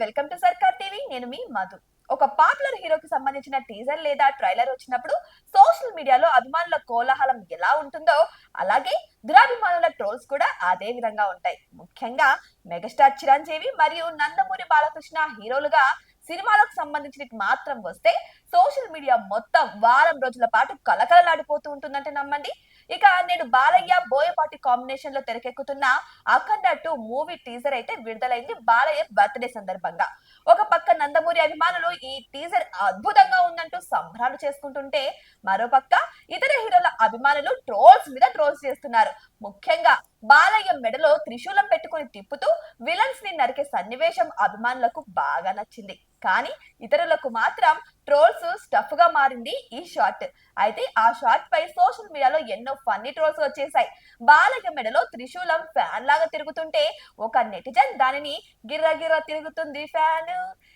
Welcome to సర్కార్ TV. నేను మీ మధు. ఒక పాపులర్ హీరోకి సంబంధించిన టీజర్ లేదా ట్రైలర్ వచ్చినప్పుడు సోషల్ మీడియాలో అభిమానుల కోలాహలం ఎలా ఉంటుందో అలాగే దురాభిమానుల ట్రోల్స్ కూడా అదే విధంగా ఉంటాయి. ముఖ్యంగా మెగాస్టార్ చిరంజీవి మరియు నందమూరి బాలకృష్ణ హీరోలుగా సినిమాలకు సంబంధించిన మాత్రం వస్తే సోషల్ మీడియా మొత్తం వారం రోజుల పాటు కలకలలాడిపోతూ ఉంటుందంటే నమ్మండి. ఇక నేను బాలయ్య బోయపాటి కాంబినేషన్లో తెరకెక్కుతున్న అఖండ టూ మూవీ టీజర్ అయితే విడుదలైంది బాలయ్య బర్త్డే సందర్భంగా. ఒక పక్క నందమూరి అభిమానులు ఈ టీజర్ అద్భుతంగా ఉందంటూ సంబరాలు చేసుకుంటుంటే మరో పక్క ఇతర హీరోల అభిమానులు ట్రోల్స్ మీద ట్రోల్స్ చేస్తున్నారు. ముఖ్యంగా బాలయ్య మెడలో త్రిశూలం పెట్టుకుని తిప్పుతూ విలన్స్ని నరికే సన్నివేశం అభిమానులకు బాగా నచ్చింది. కానీ ఇతరులకు మాత్రం ట్రోల్స్ స్టఫ్గా మారింది ఈ షార్ట్ అయితే ఆ షార్ట్ పై సోషల్ మీడియాలో ఎన్నో ఫన్నీ ట్రోల్స్ వచ్చేసాయి బాలయ్య మెడలో త్రిశూలం ఫ్యాన్ లాగా తిరుగుతుంటే ఒక నెటిజన్ దానిని గిర్ర గిర్ర తిరుగుతుంది ఫ్యాన్.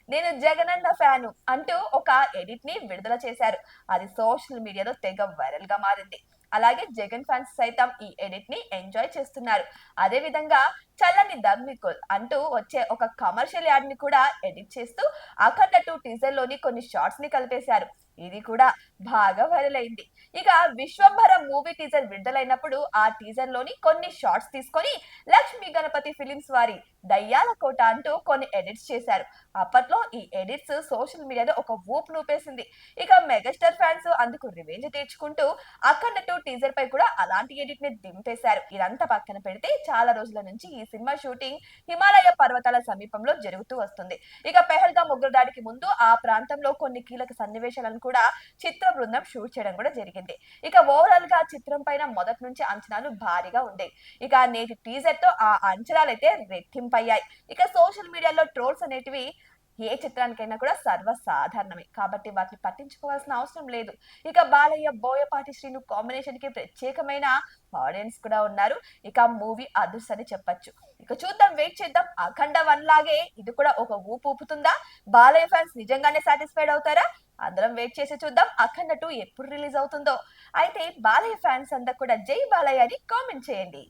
నేను జగనన్న ఫ్యాను అంటూ ఒక ఎడిట్ని విడుదల చేశారు. అది సోషల్ మీడియాలో తెగ వైరల్గా మారింది. అలాగే జగన్ ఫ్యాన్స్ సైతం ఈ ఎడిట్ని ఎంజాయ్ చేస్తున్నారు. అదే విధంగా చల్లని ధర్మికుల్ అంటూ వచ్చే ఒక కమర్షియల్ యాడ్ని కూడా ఎడిట్ చేస్తూ అఖండ టూ టీజర్లోని కొన్ని షార్ట్స్ని కలిపేశారు. ఇది కూడా బాగా వైరల్ అయింది. ఇక విశ్వంభర మూవీ టీజర్ విడుదలైనప్పుడు ఆ టీజర్లోని కొన్ని షార్ట్స్ తీసుకొని లక్ష్మీ గణపతి ఫిలిమ్స్ వారి దయ్యాల కోట అంటూ కొన్ని ఎడిట్స్ చేశారు. అప్పట్లో ఈ ఎడిట్స్ సోషల్ మీడియాలో ఒక ఊపు నూపేసింది. ఇక మెగాస్టార్ ఫ్యాన్స్ అందుకు రివెంజ్ తీర్చుకుంటూ అఖండ టూ టీజర్ పై కూడా అలాంటి ఎడిట్ని దింపేశారు. ఇదంతా పక్కన పెడితే చాలా రోజుల నుంచి ఈ సినిమా షూటింగ్ హిమాలయ పర్వతాల సమీపంలో జరుగుతూ వస్తుంది. ఇక పెహల్గా ముగ్గురు దాడికి ముందు ఆ ప్రాంతంలో కొన్ని కీలక సన్నివేశాలను కూడా చిత్ర బృందం షూట్ చేయడం కూడా జరిగింది. ఇక ఓవరాల్గా చిత్రం పైన మొదటి నుంచి అంచనాలు భారీగా ఉండేవి ఇక నేటి టీజర్తో ఆ అంచనాలు అయితే రెట్టింపయ్యాయి. ఇక సోషల్ మీడియాలో ట్రోల్స్ అనేటివి ఏ చిత్రానికైనా కూడా సర్వసాధారణమే. కాబట్టి వాటిని పట్టించుకోవాల్సిన అవసరం లేదు. ఇక బాలయ్య బోయపాటి శ్రీను కాంబినేషన్కి ప్రత్యేకమైన ఆడియన్స్ కూడా ఉన్నారు. ఇక మూవీ అదృష్ట అని చెప్పొచ్చు. ఇక చూద్దాం వెయిట్ చేద్దాం. అఖండ వన్ లాగే ఇది కూడా ఒక ఊపు ఊపుతుందా? బాలయ్య ఫ్యాన్స్ నిజంగానే సాటిస్ఫైడ్ అవుతారా? అందరం వెయిట్ చేసి చూద్దాం అఖండ టూ ఎప్పుడు రిలీజ్ అవుతుందో. అయితే బాలయ్య ఫ్యాన్స్ అంతా కూడా జై బాలయ్య అని కామెంట్ చేయండి.